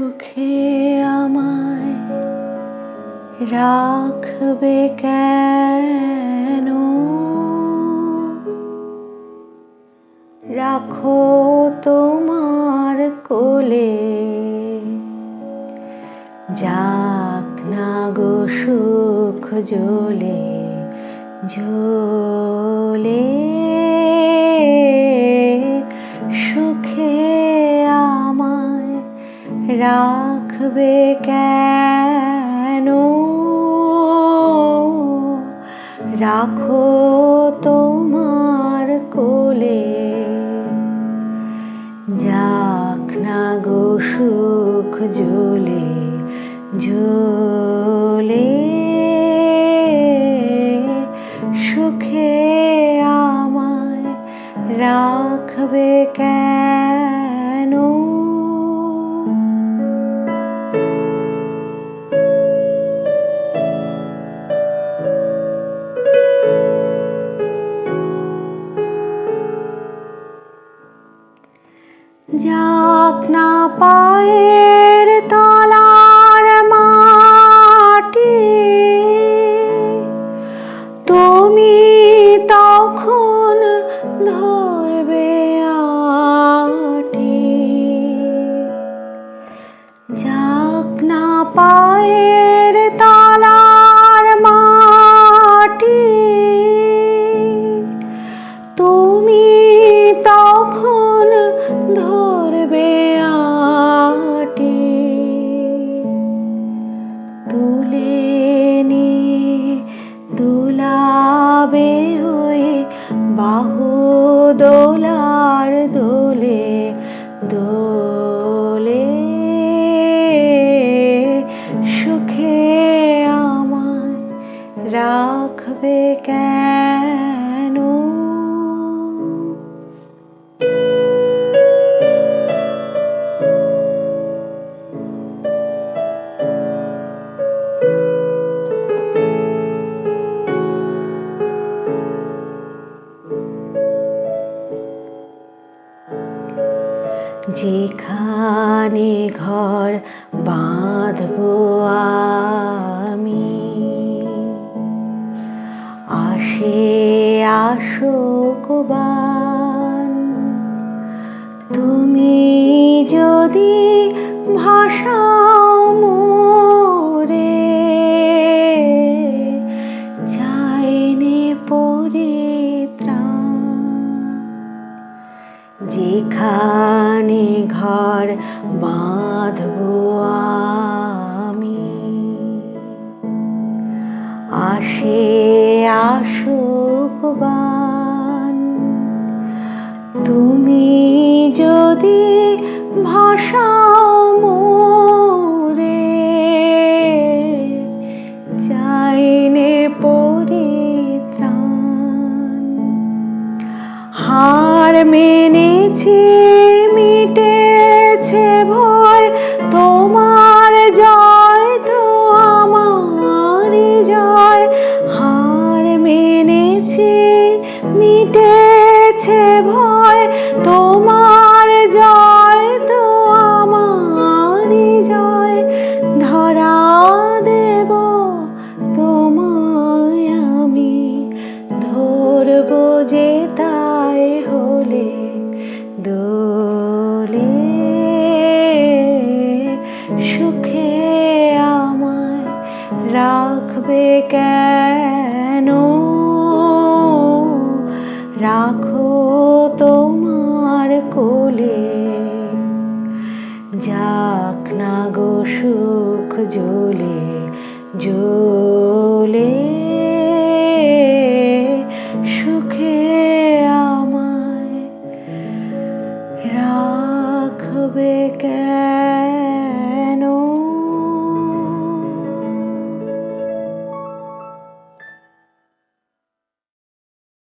সুখে আমায় রাখবে কেন? রাখো তোমার কোলে যাক না গো সুখ জ্বলে ঝোলে রাখবে কেন? রাখো তোমার কোলে। যাক না গো সুখ ঝোলে ঝোলে সুখে আমায় রাখবে কেন? যাক না পায়ের তলার মাটি। তুমি তখন ধরবে আটি। যাক না পায়ের তলার যেখানে ঘর বাঁধব আমি। আসে আসোকবান তুমি যদি যেখানে ঘর বাঁধবো আমি। আসে আসুকবান তুমি যদি মেনেছি মিটেছে ভয়। তোমার জয় তো আমার জয়। হার মেনেছি মিটেছে ভয়। তোমার জয় রাখবে কেন? রাখো তোমার কোলে। যাক না গো সুখ জ্বলে জ্বলে